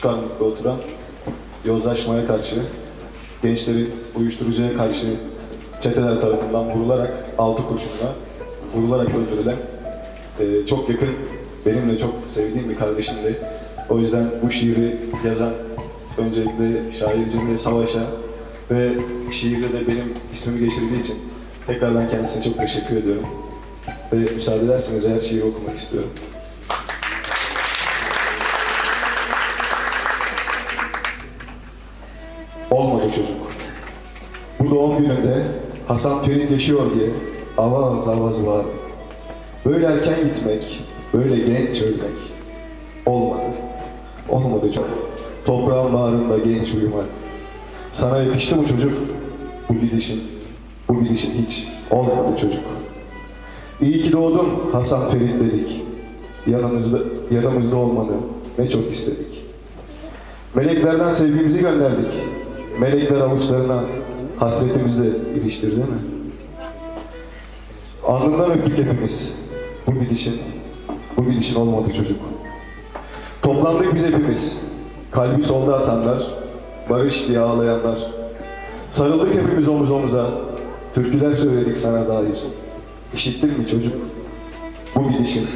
Küçük Armut'ta oturan yozlaşmaya karşı, gençlerin uyuşturucuya karşı çeteler tarafından vurularak, altı kurşunla vurularak öldürülen e, çok yakın, benim de çok sevdiğim bir kardeşimdi. O yüzden bu şiiri yazan öncelikle şair Cemile Savaş'a ve şiirde de benim ismimi geçirdiği için tekrardan kendisine çok teşekkür ediyorum. Ve müsaade ederseniz eğer şiiri okumak istiyorum. Olmadı çocuk. Bu doğum gününde Hasan Ferit yaşıyor diye avaz avaz var. Böyle erken gitmek, böyle genç ölmek olmadı. Olmadı çok. Toprağın bağrında genç uyumak. Sana yakıştı mı çocuk? Bu gidişin, bu gidişin hiç olmadı çocuk. İyi ki doğdun Hasan Ferit dedik. Yanımızda, yanımızda olmanı ne çok istedik. Meleklerden sevgimizi gönderdik. Melekler avuçlarına hasretimizle iliştirdi mi? Alnından öptük hepimiz. Bu gidişin, bu gidişin olmadı çocuk. Toplandık biz hepimiz. Kalbi solda atanlar, barış diye ağlayanlar. Sarıldık hepimiz omuz omuza. Türküler söyledik sana dair. İşittin mi çocuk? Bu gidişin,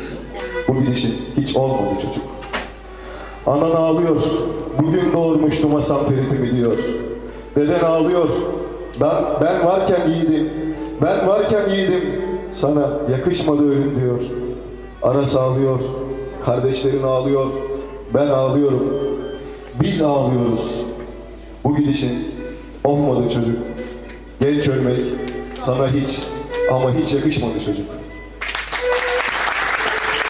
bu gidişin hiç olmadı çocuk. Anan ağlıyor. Bugün doğurmuştum Hasan Ferit'imi diyor. Deden ağlıyor. Ben, ben varken yiğidim. Ben varken yiğidim. Sana yakışmadı ölüm diyor. Aras ağlıyor. Kardeşlerin ağlıyor. Ben ağlıyorum. Biz ağlıyoruz. Bu gidişin olmadı çocuk. Genç ölmek sana hiç ama hiç yakışmadı çocuk.